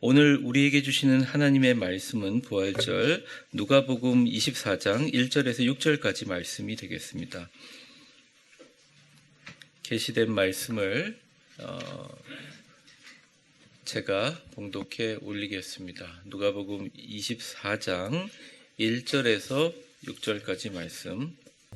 오늘 우리에게 주시는 하나님의 말씀은 부활절 누가복음 24장 1절에서 6절까지 말씀이 되겠습니다. 게시된 말씀을 어, 제가 봉독해 올리겠습니다. 누가복음 24장 1절에서 6절까지 말씀.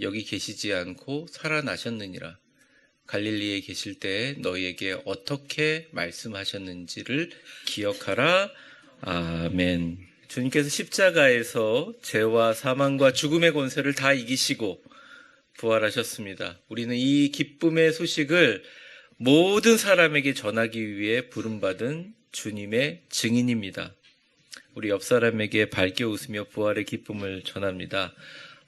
여기 계시지 않고 살아나셨느니라 갈릴리에 계실 때 너희에게 어떻게 말씀하셨는지를 기억하라 아멘 주님께서 십자가에서 죄와 사망과 죽음의 권세를 다 이기시고 부활하셨습니다 우리는 이 기쁨의 소식을 모든 사람에게 전하기 위해 부름받은 주님의 증인입니다. 우리 옆 사람에게 밝게 웃으며 부활의 기쁨을 전합니다.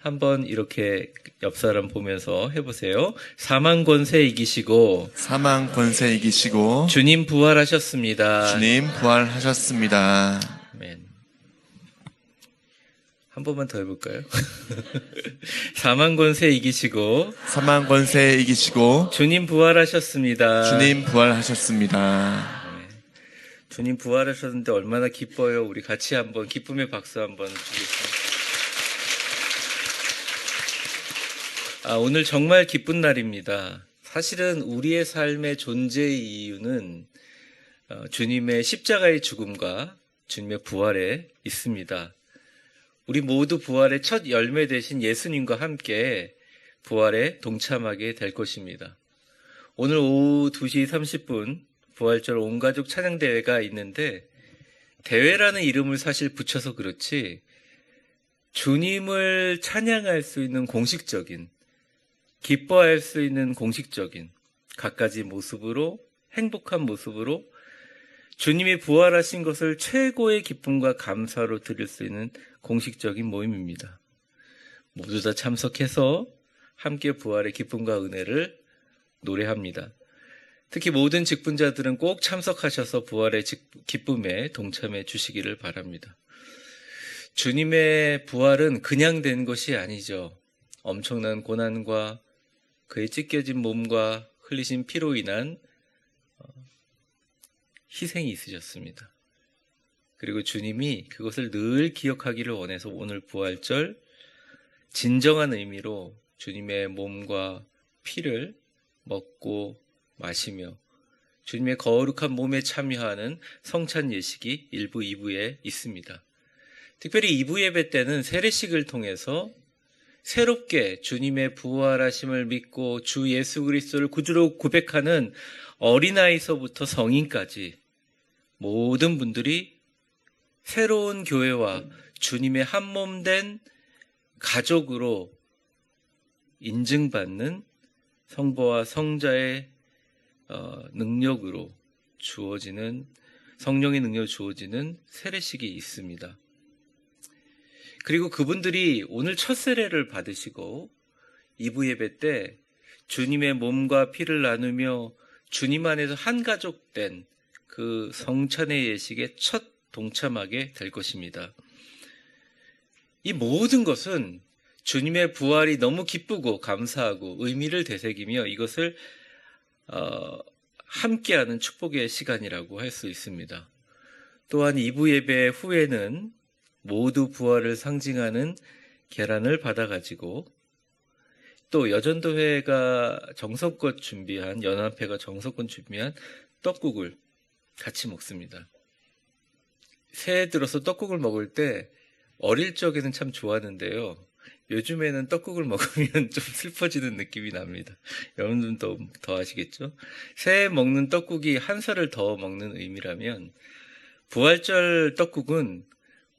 한번 이렇게 옆 사람 보면서 해보세요. 사망 권세 이기시고 사망 권세 이기시고 주님 부활하셨습니다. 주님 부활하셨습니다. 아멘. 한 번만 더 해볼까요? 사망 권세 이기시고 사망 권세 이기시고 주님 부활하셨습니다. 주님 부활하셨습니다. 주님 부활하셨는데 얼마나 기뻐요. 우리 같이 한번 기쁨의 박수 한번 주겠습니다. 아, 오늘 정말 기쁜 날입니다. 사실은 우리의 삶의 존재의 이유는 어, 주님의 십자가의 죽음과 주님의 부활에 있습니다. 우리 모두 부활의 첫 열매 되신 예수님과 함께 부활에 동참하게 될 것입니다. 오늘 오후 2시 30분 부활절 온가족 찬양대회가 있는데 대회라는 이름을 사실 붙여서 그렇지 주님을 찬양할 수 있는 공식적인 기뻐할 수 있는 공식적인 갖가지 모습으로 행복한 모습으로 주님이 부활하신 것을 최고의 기쁨과 감사로 드릴 수 있는 공식적인 모임입니다. 모두 다 참석해서 함께 부활의 기쁨과 은혜를 노래합니다. 특히 모든 직분자들은 꼭 참석하셔서 부활의 직- 기쁨에 동참해 주시기를 바랍니다. 주님의 부활은 그냥 된 것이 아니죠. 엄청난 고난과 그의 찢겨진 몸과 흘리신 피로 인한 어, 희생이 있으셨습니다. 그리고 주님이 그것을 늘 기억하기를 원해서 오늘 부활절 진정한 의미로 주님의 몸과 피를 먹고 마시며 주님의 거룩한 몸에 참여하는 성찬 예식이 일부 2부에 있습니다. 특별히 2부 예배 때는 세례식을 통해서 새롭게 주님의 부활하심을 믿고 주 예수 그리스도를 구주로 고백하는 어린아이서부터 성인까지 모든 분들이 새로운 교회와 주님의 한몸된 가족으로 인증받는 성부와 성자의 어, 능력으로 주어지는 성령의 능력으로 주어지는 세례식이 있습니다. 그리고 그분들이 오늘 첫 세례를 받으시고 2부 예배 때 주님의 몸과 피를 나누며 주님 안에서 한 가족 된 그 성찬의 예식에 첫 동참하게 될 것입니다. 이 모든 것은 주님의 부활이 너무 기쁘고 감사하고 의미를 되새기며 이것을 어, 함께하는 축복의 시간이라고 할 수 있습니다. 또한 2부 예배 후에는 모두 부활을 상징하는 계란을 받아가지고 또 여전도회가 정성껏 준비한 연합회가 정성껏 준비한 떡국을 같이 먹습니다. 새해 들어서 떡국을 먹을 때 어릴 적에는 참 좋았는데요. 요즘에는 떡국을 먹으면 좀 슬퍼지는 느낌이 납니다. 여러분들도 더 아시겠죠? 새해 먹는 떡국이 한 살을 더 먹는 의미라면 부활절 떡국은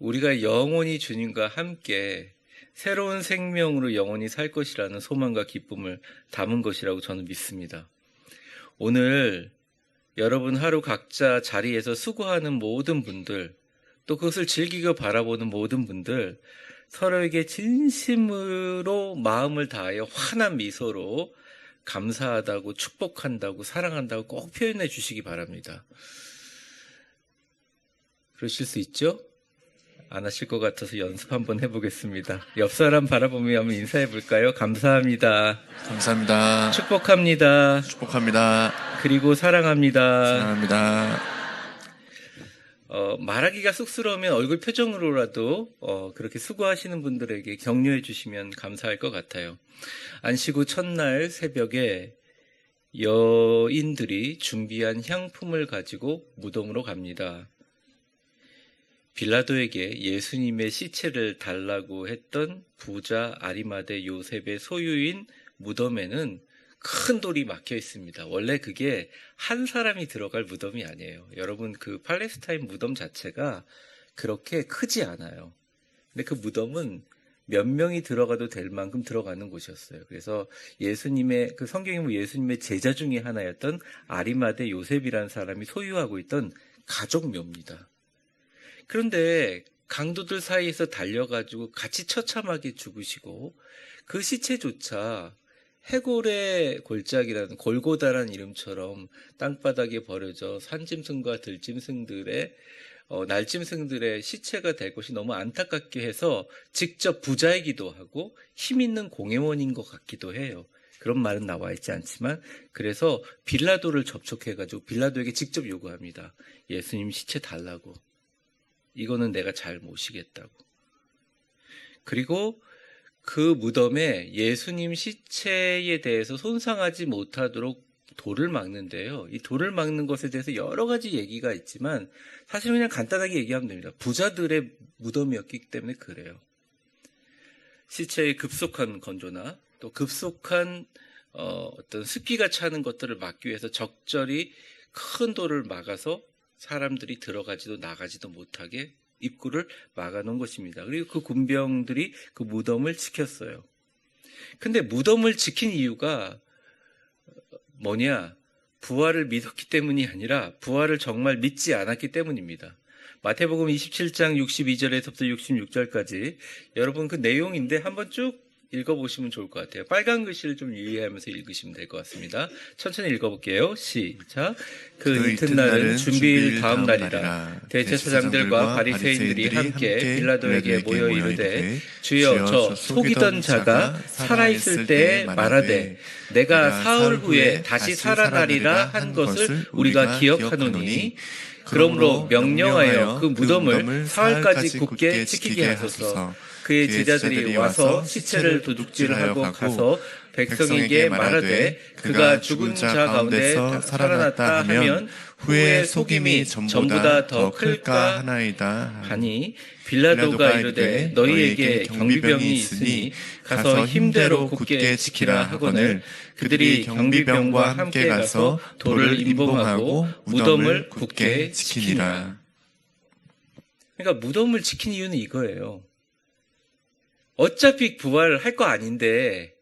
우리가 영원히 주님과 함께 새로운 생명으로 영원히 살 것이라는 소망과 기쁨을 담은 것이라고 저는 믿습니다. 오늘 여러분 하루 각자 자리에서 수고하는 모든 분들 또 그것을 즐기고 바라보는 모든 분들 서로에게 진심으로 마음을 다하여 환한 미소로 감사하다고 축복한다고 사랑한다고 꼭 표현해 주시기 바랍니다. 그러실 수 있죠? 안 하실 것 같아서 연습 한번 해보겠습니다. 옆 사람 바라보며 한번 인사해 볼까요? 감사합니다. 감사합니다. 축복합니다. 축복합니다. 그리고 사랑합니다. 사랑합니다. 어, 말하기가 쑥스러우면 얼굴 표정으로라도 어, 그렇게 수고하시는 분들에게 격려해 주시면 감사할 것 같아요. 안식 후 첫날 새벽에 여인들이 준비한 향품을 가지고 무덤으로 갑니다. 빌라도에게 예수님의 시체를 달라고 했던 부자 아리마대 요셉의 소유인 무덤에는 큰 돌이 막혀 있습니다. 원래 그게 한 사람이 들어갈 무덤이 아니에요. 여러분 그 팔레스타인 무덤 자체가 그렇게 크지 않아요. 근데 그 무덤은 몇 명이 들어가도 될 만큼 들어가는 곳이었어요. 그래서 예수님의 그 성경에 보면 예수님의 제자 중에 하나였던 아리마대 요셉이라는 사람이 소유하고 있던 가족묘입니다. 그런데 강도들 사이에서 달려가지고 같이 처참하게 죽으시고 그 시체조차 해골의 골짜기라는 골고다라는 이름처럼 땅바닥에 버려져 산짐승과 들짐승들의 어, 날짐승들의 시체가 될 것이 너무 안타깝게 해서 직접 부자이기도 하고 힘 있는 공회원인 것 같기도 해요. 그런 말은 나와 있지 않지만 그래서 빌라도를 접촉해가지고 빌라도에게 직접 요구합니다. 예수님 시체 달라고. 이거는 내가 잘 모시겠다고. 그리고 그 무덤에 예수님 시체에 대해서 손상하지 못하도록 돌을 막는데요. 이 돌을 막는 것에 대해서 여러 가지 얘기가 있지만 사실 그냥 간단하게 얘기하면 됩니다. 부자들의 무덤이었기 때문에 그래요. 시체의 급속한 건조나 또 급속한 어, 어떤 습기가 차는 것들을 막기 위해서 적절히 큰 돌을 막아서 사람들이 들어가지도 나가지도 못하게 입구를 막아놓은 것입니다. 그리고 그 군병들이 그 무덤을 지켰어요. 근데 무덤을 지킨 이유가 뭐냐? 부활을 믿었기 때문이 아니라 부활을 정말 믿지 않았기 때문입니다. 마태복음 27장 62절에서부터 66절까지 여러분 그 내용인데 한번 쭉 읽어보시면 좋을 것 같아요. 빨간 글씨를 좀 유의하면서 읽으시면 될 것 같습니다. 천천히 읽어볼게요. 시작. 그 이튿날은 준비일 다음 날이라 대제사장들과 바리새인들이 함께 빌라도에게 모여 이르되 주여 저 속이던 자가 살아있을 때에 말하되 내가 사흘 후에 다시 살아나리라 한 것을 우리가 기억하노니 그러므로 명령하여 그 무덤을 사흘까지 굳게 지키게 하소서 그의 제자들이 와서 시체를 도둑질하고 가서 백성에게 말하되 그가 죽은 자 가운데 살아났다 하면 후에 속임이 전보다 더 클까 하나이다. 하니 빌라도가 이르되 너희에게 경비병이 있으니 가서 힘대로 굳게 지키라 하거늘 그들이 경비병과 함께 가서 돌을 임봉하고 무덤을 굳게 지키니라. 그러니까 무덤을 지킨 이유는 이거예요. 어차피 부활을 할거 아닌데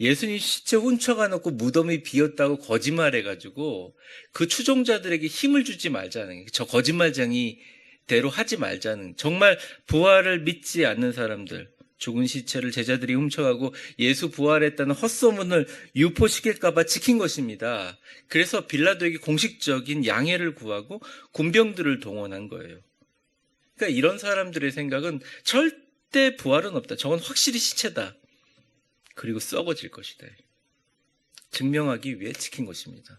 예수님 시체 훔쳐가 놓고 무덤이 비었다고 거짓말해가지고 그 추종자들에게 힘을 주지 말자는 저 거짓말쟁이 대로 하지 말자는 정말 부활을 믿지 않는 사람들 죽은 시체를 제자들이 훔쳐가고 예수 부활했다는 헛소문을 유포시킬까봐 지킨 것입니다. 그래서 빌라도에게 공식적인 양해를 구하고 군병들을 동원한 거예요. 그러니까 이런 사람들의 생각은 절 대 부활은 없다. 저건 확실히 시체다. 그리고 썩어질 것이다. 증명하기 위해 지킨 것입니다.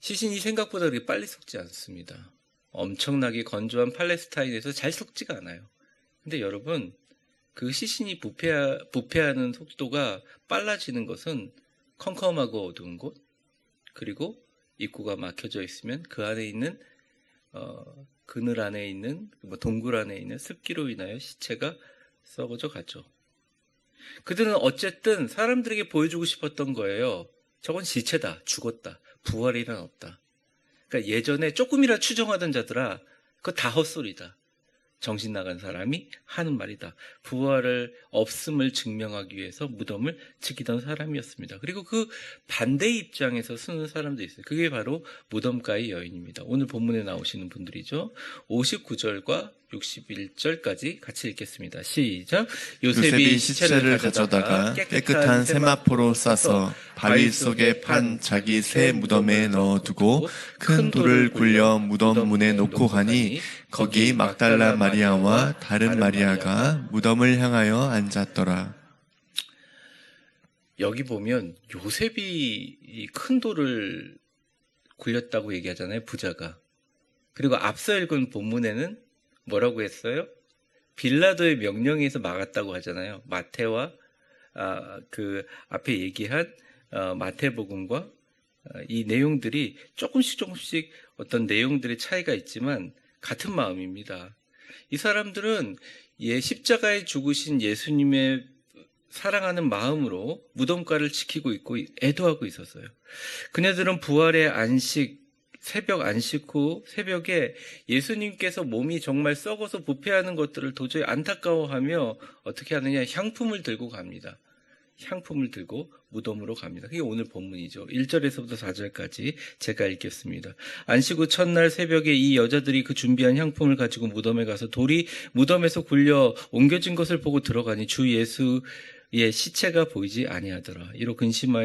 시신이 생각보다 그렇게 빨리 썩지 않습니다. 엄청나게 건조한 팔레스타인에서 잘 썩지가 않아요. 근데 여러분, 그 시신이 부패하, 부패하는 속도가 빨라지는 것은 컴컴하고 어두운 곳, 그리고 입구가 막혀져 있으면 그 안에 있는, 어, 그늘 안에 있는, 뭐 동굴 안에 있는 습기로 인하여 시체가 썩어져 가죠. 그들은 어쨌든 사람들에게 보여주고 싶었던 거예요. 저건 시체다, 죽었다, 부활이란 없다. 그러니까 예전에 조금이라 추정하던 자들아, 그거 다 헛소리다. 정신 나간 사람이 하는 말이다. 부활을 없음을 증명하기 위해서 무덤을 지키던 사람이었습니다. 그리고 그 반대 입장에서 쓰는 사람도 있어요. 그게 바로 무덤가의 여인입니다. 오늘 본문에 나오시는 분들이죠. 59절과 61절까지 같이 읽겠습니다. 시작. 요셉이 시체를 가져다가 깨끗한 세마포로 싸서 바위 속에 판 자기 새 무덤에 넣어두고 큰 돌을 굴려 무덤 문에 놓고 가니 거기 막달라 마리아와 다른 마리아가 무덤을 향하여 앉았더라. 여기 보면 요셉이 이큰 돌을 굴렸다고 얘기하잖아요. 부자가. 그리고 앞서 읽은 본문에는 뭐라고 했어요? 빌라도의 명령에 의해서 막았다고 하잖아요. 마태와 아, 그 앞에 얘기한 어, 마태복음과 어, 이 내용들이 조금씩 조금씩 어떤 내용들의 차이가 있지만 같은 마음입니다. 이 사람들은 예 십자가에 죽으신 예수님의 사랑하는 마음으로 무덤가를 지키고 있고 애도하고 있었어요. 그녀들은 부활의 안식 새벽 안식 후 새벽에 예수님께서 몸이 정말 썩어서 부패하는 것들을 도저히 안타까워하며 어떻게 하느냐 향품을 들고 갑니다. 향품을 들고 무덤으로 갑니다. 그게 오늘 본문이죠. 1절에서부터 4절까지 제가 읽겠습니다. 안식 후 첫날 새벽에 이 여자들이 그 준비한 향품을 가지고 무덤에 가서 돌이 무덤에서 굴려 옮겨진 것을 보고 들어가니 주 예수의 시체가 보이지 아니하더라. 이로 근심하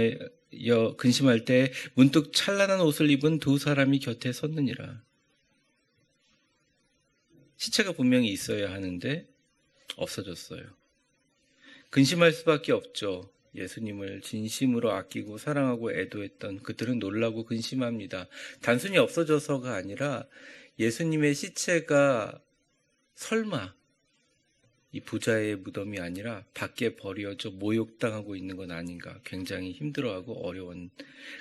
여 근심할 때 문득 찬란한 옷을 입은 두 사람이 곁에 섰느니라. 시체가 분명히 있어야 하는데 없어졌어요. 근심할 수밖에 없죠. 예수님을 진심으로 아끼고 사랑하고 애도했던 그들은 놀라고 근심합니다. 단순히 없어져서가 아니라 예수님의 시체가 설마 이 부자의 무덤이 아니라 밖에 버려져 모욕당하고 있는 건 아닌가 굉장히 힘들어하고 어려운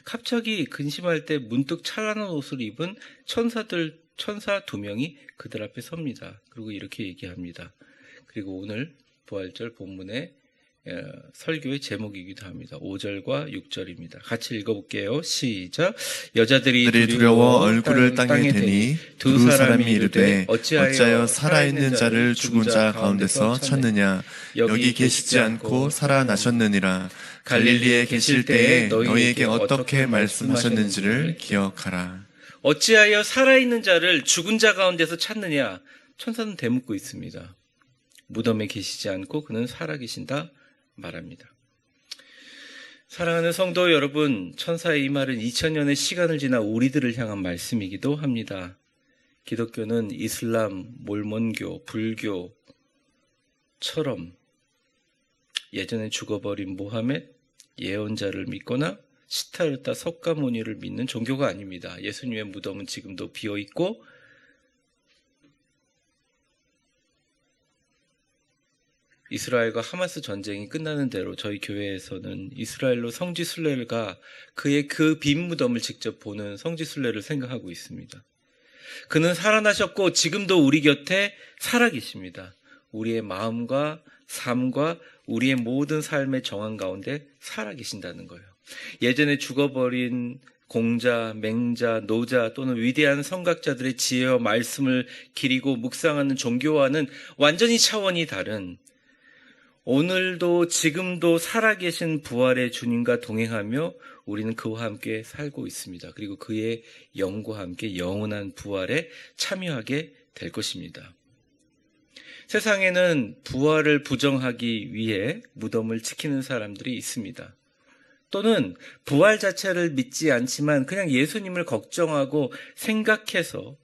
갑자기 근심할 때 문득 찬란한 옷을 입은 천사들 천사 두 명이 그들 앞에 섭니다. 그리고 이렇게 얘기합니다. 그리고 오늘 부활절 본문의 어, 설교의 제목이기도 합니다. 5절과 6절입니다. 같이 읽어볼게요. 시작. 여자들이 들이 두려워 얼굴을 땅에 대니 두 사람이 이르되 어찌하여 살아있는 자를 죽은 자 가운데서 찾느냐 여기 계시지 않고 살아나셨느니라 갈릴리에 계실 때에 너희에게 어떻게 말씀하셨는지를 기억하라. 어찌하여 살아있는 자를 죽은 자 가운데서 찾느냐? 천사는 대묻고 있습니다. 무덤에 계시지 않고 그는 살아계신다 말합니다. 사랑하는 성도 여러분, 천사의 이 말은 2000년의 시간을 지나 우리들을 향한 말씀이기도 합니다. 기독교는 이슬람, 몰몬교, 불교처럼 예전에 죽어버린 모하멧, 예언자를 믿거나 시타르타 석가모니를 믿는 종교가 아닙니다. 예수님의 무덤은 지금도 비어 있고 이스라엘과 하마스 전쟁이 끝나는 대로 저희 교회에서는 이스라엘로 성지 순례가 그의 그 빈 무덤을 직접 보는 성지 순례를 생각하고 있습니다. 그는 살아나셨고 지금도 우리 곁에 살아 계십니다. 우리의 마음과 삶과 우리의 모든 삶의 정황 가운데 살아 계신다는 거예요. 예전에 죽어버린 공자, 맹자, 노자 또는 위대한 성각자들의 지혜와 말씀을 기리고 묵상하는 종교와는 완전히 차원이 다른 오늘도 지금도 살아계신 부활의 주님과 동행하며 우리는 그와 함께 살고 있습니다. 그리고 그의 영과 함께 영원한 부활에 참여하게 될 것입니다. 세상에는 부활을 부정하기 위해 무덤을 지키는 사람들이 있습니다. 또는 부활 자체를 믿지 않지만 그냥 예수님을 걱정하고 생각해서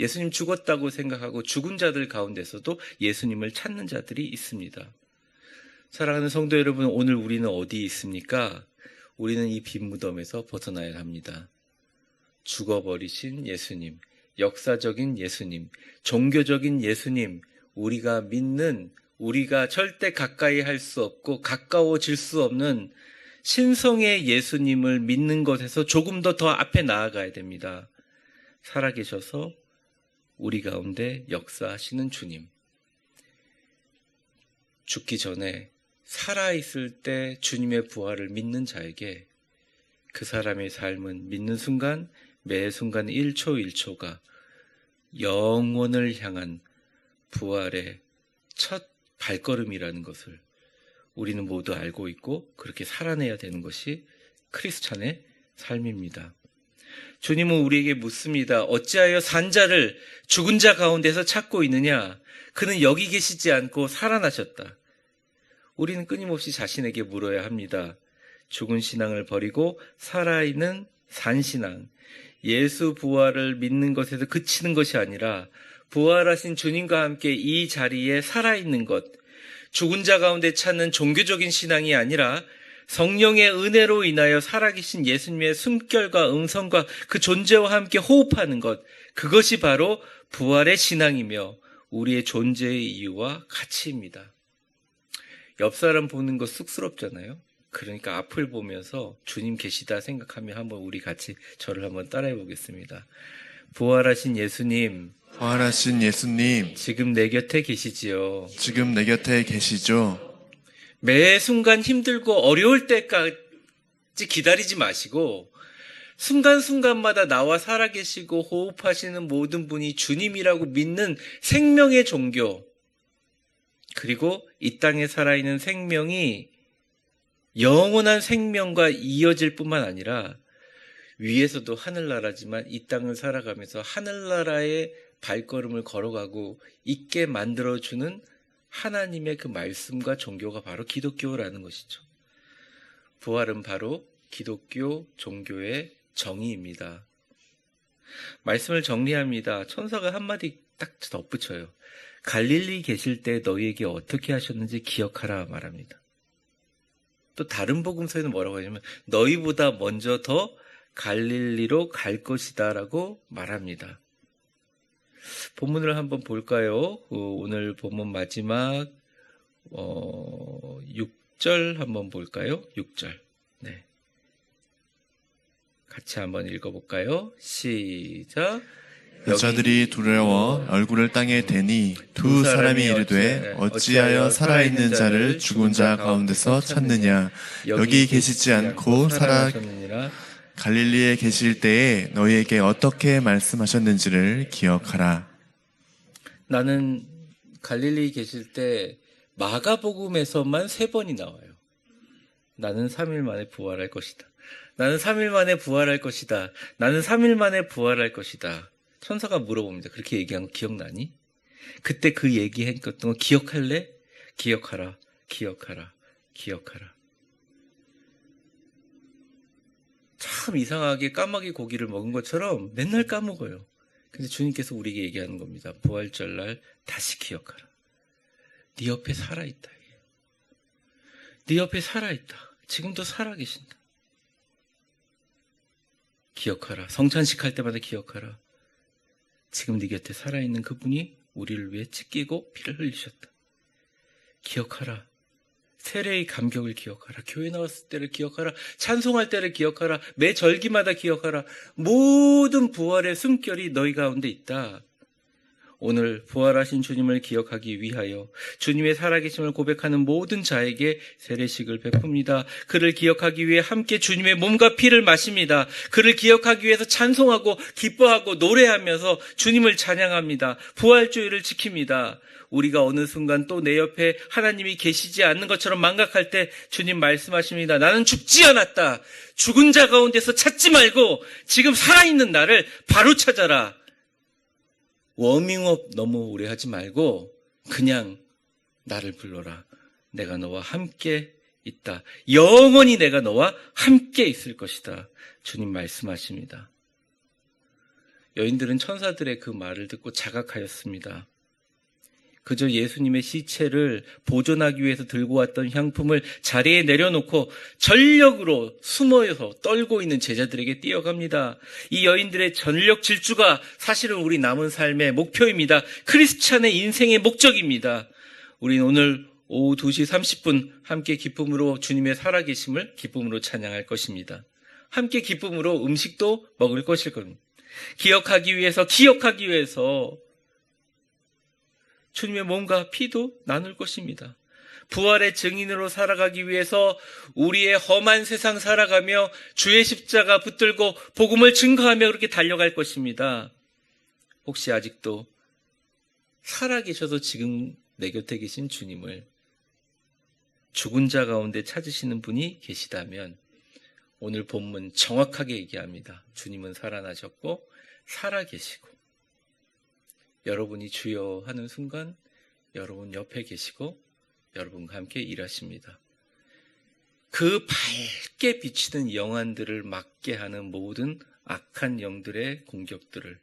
예수님 죽었다고 생각하고 죽은 자들 가운데서도 예수님을 찾는 자들이 있습니다. 사랑하는 성도 여러분, 오늘 우리는 어디 있습니까? 우리는 이 빈 무덤에서 벗어나야 합니다. 죽어버리신 예수님, 역사적인 예수님, 종교적인 예수님, 우리가 믿는, 우리가 절대 가까이 할 수 없고 가까워질 수 없는 신성의 예수님을 믿는 것에서 조금 더 더 앞에 나아가야 됩니다. 살아계셔서 우리 가운데 역사하시는 주님. 죽기 전에 살아있을 때 주님의 부활을 믿는 자에게 그 사람의 삶은 믿는 순간, 매 순간 1초 1초가 영원을 향한 부활의 첫 발걸음이라는 것을 우리는 모두 알고 있고 그렇게 살아내야 되는 것이 크리스찬의 삶입니다. 주님은 우리에게 묻습니다. 어찌하여 산자를 죽은 자 가운데서 찾고 있느냐? 그는 여기 계시지 않고 살아나셨다. 우리는 끊임없이 자신에게 물어야 합니다. 죽은 신앙을 버리고 살아있는 산신앙, 예수 부활을 믿는 것에서 그치는 것이 아니라 부활하신 주님과 함께 이 자리에 살아있는 것, 죽은 자 가운데 찾는 종교적인 신앙이 아니라 성령의 은혜로 인하여 살아계신 예수님의 숨결과 음성과 그 존재와 함께 호흡하는 것, 그것이 바로 부활의 신앙이며 우리의 존재의 이유와 가치입니다. 옆 사람 보는 거 쑥스럽잖아요. 그러니까 앞을 보면서 주님 계시다 생각하며 한번 우리 같이 저를 한번 따라해 보겠습니다. 부활하신 예수님, 부활하신 예수님, 지금 내 곁에 계시지요. 지금 내 곁에 계시죠? 매 순간 힘들고 어려울 때까지 기다리지 마시고 순간순간마다 나와 살아계시고 호흡하시는 모든 분이 주님이라고 믿는 생명의 종교 그리고 이 땅에 살아있는 생명이 영원한 생명과 이어질 뿐만 아니라 위에서도 하늘나라지만 이 땅을 살아가면서 하늘나라의 발걸음을 걸어가고 있게 만들어주는 하나님의 그 말씀과 종교가 바로 기독교라는 것이죠. 부활은 바로 기독교 종교의 정의입니다. 말씀을 정리합니다. 천사가 한마디 딱 덧붙여요. 갈릴리 계실 때 너희에게 어떻게 하셨는지 기억하라 말합니다. 또 다른 복음서에는 뭐라고 하냐면 너희보다 먼저 더 갈릴리로 갈 것이다라고 말합니다. 본문을 한번 볼까요? 어, 오늘 본문 마지막 어, 6절 한번 볼까요? 6절. 네. 같이 한번 읽어볼까요? 시작. 여자들이 두려워 얼굴을 땅에 대니 두 사람이 이르되 어찌하여 살아있는 자를 죽은 자 가운데서 찾느냐 여기 계시지 않고 살아. 갈릴리에 계실 때에 너희에게 어떻게 말씀하셨는지를 기억하라. 나는 갈릴리 계실 때 마가복음에서만 세 번이 나와요. 나는 3일 만에 부활할 것이다. 나는 3일 만에 부활할 것이다. 나는 3일 만에 부활할 것이다. 천사가 물어봅니다. 그렇게 얘기한 거 기억나니? 그때 그 얘기했던 거 기억할래? 기억하라. 기억하라. 기억하라. 참 이상하게 까마귀 고기를 먹은 것처럼 맨날 까먹어요. 근데 주님께서 우리에게 얘기하는 겁니다. 부활절 날 다시 기억하라. 네 옆에 살아 있다. 네 옆에 살아 있다. 지금도 살아 계신다. 기억하라. 성찬식 할 때마다 기억하라. 지금 네 곁에 살아있는 그분이 우리를 위해 찢기고 피를 흘리셨다. 기억하라. 세례의 감격을 기억하라. 교회 나왔을 때를 기억하라. 찬송할 때를 기억하라. 매 절기마다 기억하라. 모든 부활의 숨결이 너희 가운데 있다. 오늘 부활하신 주님을 기억하기 위하여 주님의 살아계심을 고백하는 모든 자에게 세례식을 베풉니다. 그를 기억하기 위해 함께 주님의 몸과 피를 마십니다. 그를 기억하기 위해서 찬송하고 기뻐하고 노래하면서 주님을 찬양합니다. 부활주의를 지킵니다. 우리가 어느 순간 또 내 옆에 하나님이 계시지 않는 것처럼 망각할 때 주님 말씀하십니다. 나는 죽지 않았다. 죽은 자 가운데서 찾지 말고 지금 살아있는 나를 바로 찾아라. 워밍업 너무 오래 하지 말고 그냥 나를 불러라. 내가 너와 함께 있다. 영원히 내가 너와 함께 있을 것이다. 주님 말씀하십니다. 여인들은 천사들의 그 말을 듣고 자각하였습니다. 그저 예수님의 시체를 보존하기 위해서 들고 왔던 향품을 자리에 내려놓고 전력으로 숨어서 떨고 있는 제자들에게 뛰어갑니다. 이 여인들의 전력 질주가 사실은 우리 남은 삶의 목표입니다. 크리스찬의 인생의 목적입니다. 우리는 오늘 오후 2시 30분 함께 기쁨으로 주님의 살아계심을 기쁨으로 찬양할 것입니다. 함께 기쁨으로 음식도 먹을 것일 겁니다. 기억하기 위해서, 기억하기 위해서 주님의 몸과 피도 나눌 것입니다. 부활의 증인으로 살아가기 위해서 우리의 험한 세상 살아가며 주의 십자가 붙들고 복음을 증거하며 그렇게 달려갈 것입니다. 혹시 아직도 살아계셔도 지금 내 곁에 계신 주님을 죽은 자 가운데 찾으시는 분이 계시다면 오늘 본문 정확하게 얘기합니다. 주님은 살아나셨고 살아계시고 여러분이 주여 하는 순간 여러분 옆에 계시고 여러분과 함께 일하십니다. 그 밝게 비치는 영안들을 막게 하는 모든 악한 영들의 공격들을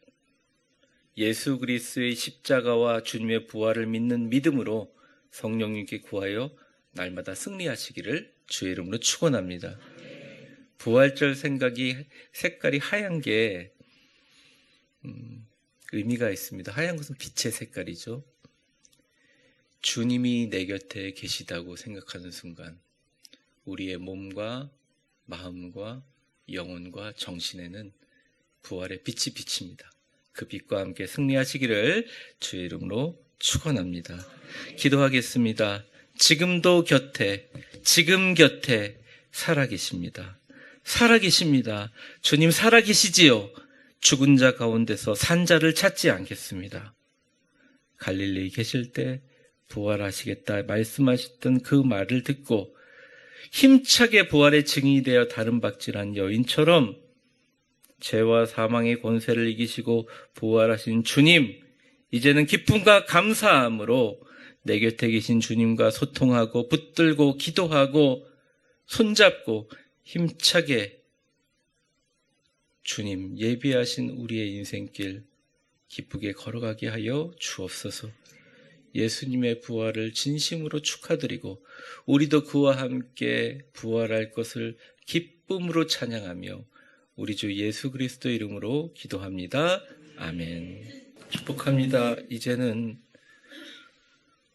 예수 그리스의 십자가와 주님의 부활을 믿는 믿음으로 성령님께 구하여 날마다 승리하시기를 주의 이름으로 축원합니다. 부활절 생각이 색깔이 하얀 게 음, 의미가 있습니다. 하얀 것은 빛의 색깔이죠. 주님이 내 곁에 계시다고 생각하는 순간 우리의 몸과 마음과 영혼과 정신에는 부활의 빛이 비칩니다. 그 빛과 함께 승리하시기를 주의 이름으로 축원합니다. 기도하겠습니다. 지금도 곁에 지금 곁에 살아 계십니다. 살아 계십니다. 주님 살아 계시지요. 죽은 자 가운데서 산 자를 찾지 않겠습니다. 갈릴리 계실 때 부활하시겠다 말씀하셨던 그 말을 듣고 힘차게 부활의 증인이 되어 다른 박질한 여인처럼 죄와 사망의 권세를 이기시고 부활하신 주님, 이제는 기쁨과 감사함으로 내 곁에 계신 주님과 소통하고 붙들고 기도하고 손잡고 힘차게 주님 예비하신 우리의 인생길 기쁘게 걸어가게 하여 주옵소서. 예수님의 부활을 진심으로 축하드리고 우리도 그와 함께 부활할 것을 기쁨으로 찬양하며 우리 주 예수 그리스도 이름으로 기도합니다. 아멘. 축복합니다. 이제는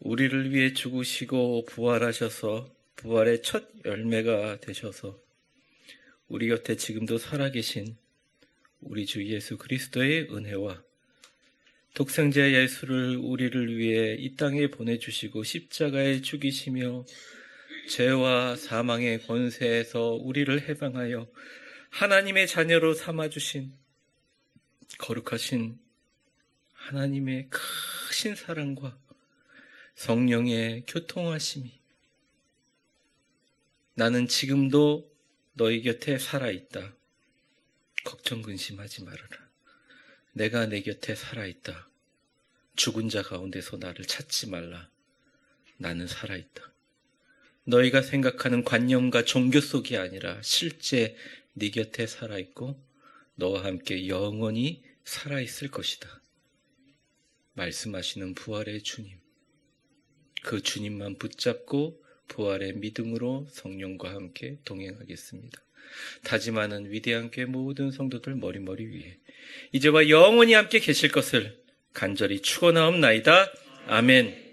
우리를 위해 죽으시고 부활하셔서 부활의 첫 열매가 되셔서 우리 곁에 지금도 살아계신 우리 주 예수 그리스도의 은혜와 독생자 예수를 우리를 위해 이 땅에 보내주시고 십자가에 죽이시며 죄와 사망의 권세에서 우리를 해방하여 하나님의 자녀로 삼아주신 거룩하신 하나님의 크신 사랑과 성령의 교통하심이 나는 지금도 너희 곁에 살아있다. 걱정 근심하지 말아라. 내가 내 곁에 살아있다. 죽은 자 가운데서 나를 찾지 말라. 나는 살아있다. 너희가 생각하는 관념과 종교 속이 아니라 실제 네 곁에 살아있고 너와 함께 영원히 살아있을 것이다. 말씀하시는 부활의 주님. 그 주님만 붙잡고 부활의 믿음으로 성령과 함께 동행하겠습니다. 다짐하는 위대한 교 모든 성도들 머리머리 위에 이제와 영원히 함께 계실 것을 간절히 축원하옵나이다. 아멘.